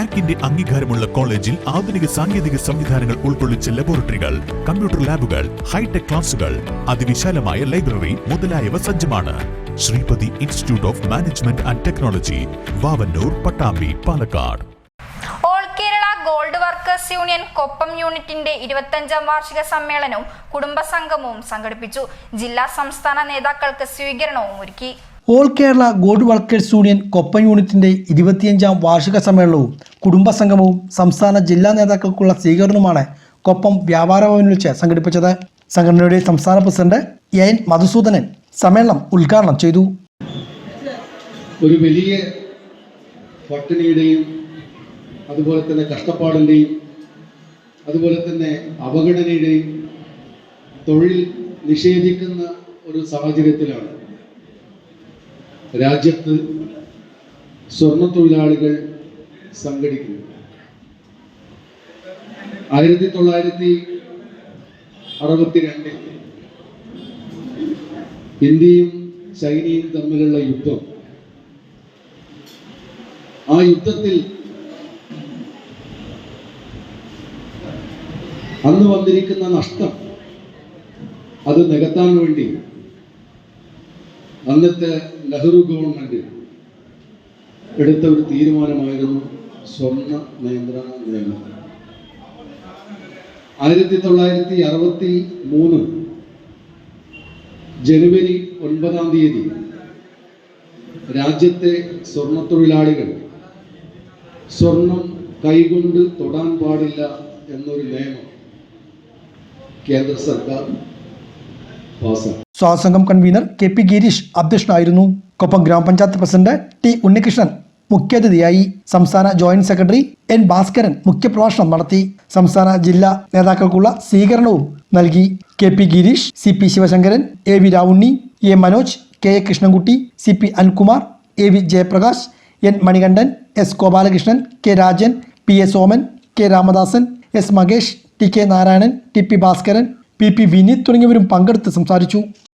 നാക്കിന്റെ അംഗീകാരമുള്ള കോളേജിൽ ആധുനിക സാങ്കേതിക സംവിധാനങ്ങൾ ഉൾക്കൊള്ളിച്ച ലബോറട്ടറികൾ കമ്പ്യൂട്ടർ ലാബുകൾ ഹൈടെക് ക്ലാസുകൾ അതിവിശാലമായ ലൈബ്രറി മുതലായവ സജ്ജമാണ്. Sreepathi institute of management and technology Vavanoor Pattambi Palakkad. All Kerala gold workers union Koppam യൂണിറ്റിന്റെ ഇരുപത്തഞ്ചാം വാർഷിക സമ്മേളനവും കുടുംബസംഗമവും സംഘടിപ്പിച്ചു. ജില്ലാ സംസ്ഥാന നേതാക്കൾക്ക് സ്വീകരണവും ഒരുക്കി. All Kerala gold workers union Koppam യൂണിറ്റിന്റെ ഇരുപത്തിയഞ്ചാം വാർഷിക സമ്മേളനവും കുടുംബസംഗമവും സംസ്ഥാന ജില്ലാ നേതാക്കൾക്കുള്ള സ്വീകരണവുമാണ് കൊപ്പം വ്യാപാര ഭവനിൽ വെച്ച് സംഘടിപ്പിച്ചത്. സംഘടനയുടെ സംസ്ഥാന പ്രസിഡന്റ് എൻ മധുസൂദനൻ സമ്മേളനം ഉദ്ഘാടനം ചെയ്തു. ഒരു വലിയ പട്ടിണിയുടെയും അതുപോലെ തന്നെ കഷ്ടപ്പാടിന്റെയും അതുപോലെ തന്നെ അവഗണനയുടെയും തൊഴിൽ നിഷേധിക്കുന്ന ഒരു സാഹചര്യത്തിലാണ് രാജ്യത്ത് സ്വർണ തൊഴിലാളികൾ സംഘടിക്കുന്നു ആയിരത്തി തൊള്ളായിരത്തി അറുപത്തിരണ്ടിൽ ഇന്ത്യയും ചൈനയും തമ്മിലുള്ള യുദ്ധം. ആ യുദ്ധത്തിൽ അന്ന് വന്നിരിക്കുന്ന നഷ്ടം അത് നികത്താൻ വേണ്ടി അന്നത്തെ നെഹ്റു ഗവൺമെന്റ് എടുത്ത ഒരു തീരുമാനമായിരുന്നു സ്വർണ നിയന്ത്രണ നിയമം. ആയിരത്തി തൊള്ളായിരത്തി അറുപത്തി മൂന്ന് ജനുവരി ഒൻപതാം തീയതി രാജ്യത്തെ സ്വർണ തൊഴിലാളികൾ സ്വർണം കൈകൊണ്ട് തൊടാൻ പാടില്ല എന്നൊരു നിയമം കേന്ദ്ര സർക്കാർ പാസാക്കി. സ്വാസംഘം കൺവീനർ കെ പി ഗിരീഷ് അധ്യക്ഷനായിരുന്നു. കൊപ്പം ഗ്രാമപഞ്ചായത്ത് പ്രസിഡന്റ് ടി ഉണ്ണികൃഷ്ണൻ മുഖ്യാതിഥിയായി സംസ്ഥാന ജോയിന്റ് സെക്രട്ടറി എൻ ഭാസ്കരൻ മുഖ്യപ്രഭാഷണം നടത്തി. സംസ്ഥാന ജില്ലാ നേതാക്കൾക്കുള്ള സ്വീകരണവും നൽകി. K P Girish C P Sivasankaran A V Ravunni A Manoj K A Krishnankutty C P Ankumar A V Jayaprakash N Manikandan S Gopalakrishnan K Rajan P A Soman K Ramadasan S Mahesh T K Narayanan T P Bhaskaran P P Vineeth തുടങ്ങിയവരും പങ്കെടുത്ത് സംസാരിച്ചു.